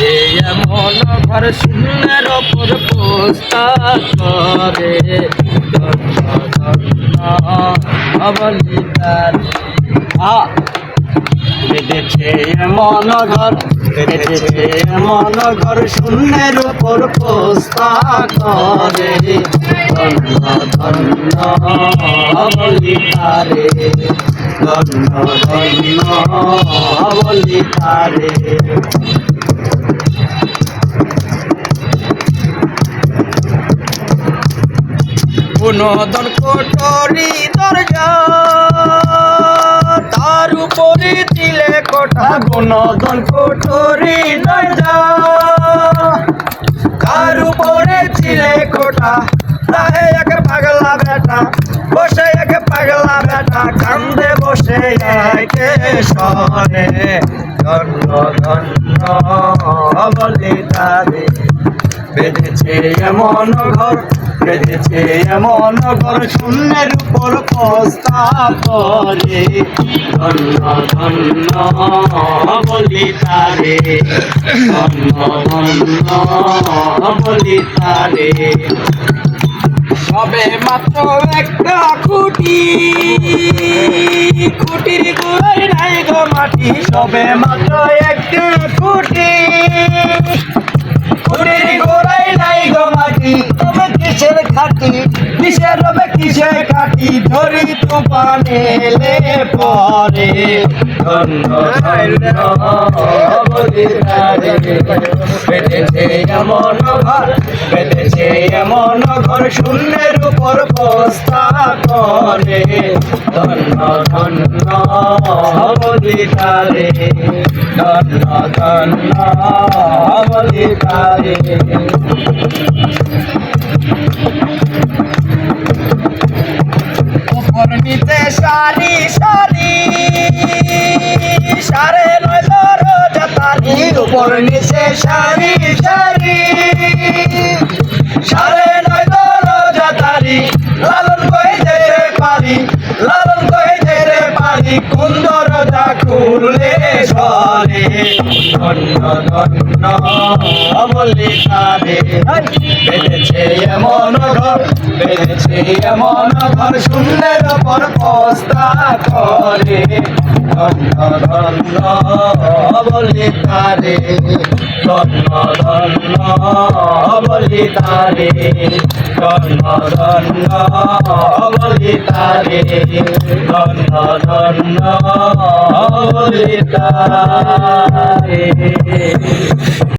বেঁধেছে এমন ঘর শূন্যের ওপর পোস্তা করে বেঁধেছে এমন ঘর বেঁধেছে এমন ঘর শূন্যের ওপর পোস্তা করে ধন্য ধন্য বলি তারে ধন্য ধন্য বলি তারে পুনদন কোটরি দরজা, তার উপরে দিলে কোঠা গুণদন কোটরি দরজা। তার উপরে দিলে কোঠা তাহে এক পাগলা বেটা, বসে এক পাগলা বেটা, কান্দে বসে একে সনে। ধন্য ধন্য বলে তারে বেঁধেছে এমন ঘর বেঁধেছে এমন ঘর শূন্যের উপর প্রস্তা করে। ধন্য ধন্য, বলি তারে। ধন্য ধন্য, বলি তারে। সবে মাত্র একটা খুঁটি খুঁটির গোড়ায় নাই গো মাটি। সবে মাত্র কিসের খাটি ধরি তুফানে এলে পরে? ধন্য ধন্য বেঁধেছে এমন ঘর, বেঁধেছে এমন ঘর, শূন্যের উপর বস্তা করে। ধন্য ধন্য বলি তারে ধন্য ধন্য বলি উপর নিচে সারি সারি। সারে নয় যাতারি লালন কই রে পারি লালন কই যেতে পারি কোন দরজা খুললে সরে? ধন্য ধন্য অমলি তারে বেড়েছে এমন বেঁধেছে এমন ঘর শূন্যের পর পস্তা করে। ধন্য ধন্য বলি তারে। ধন্য ধন্য বলি তারে। ধন্য ধন্য বলি তারে। ধন্য ধন্য বলি তারে।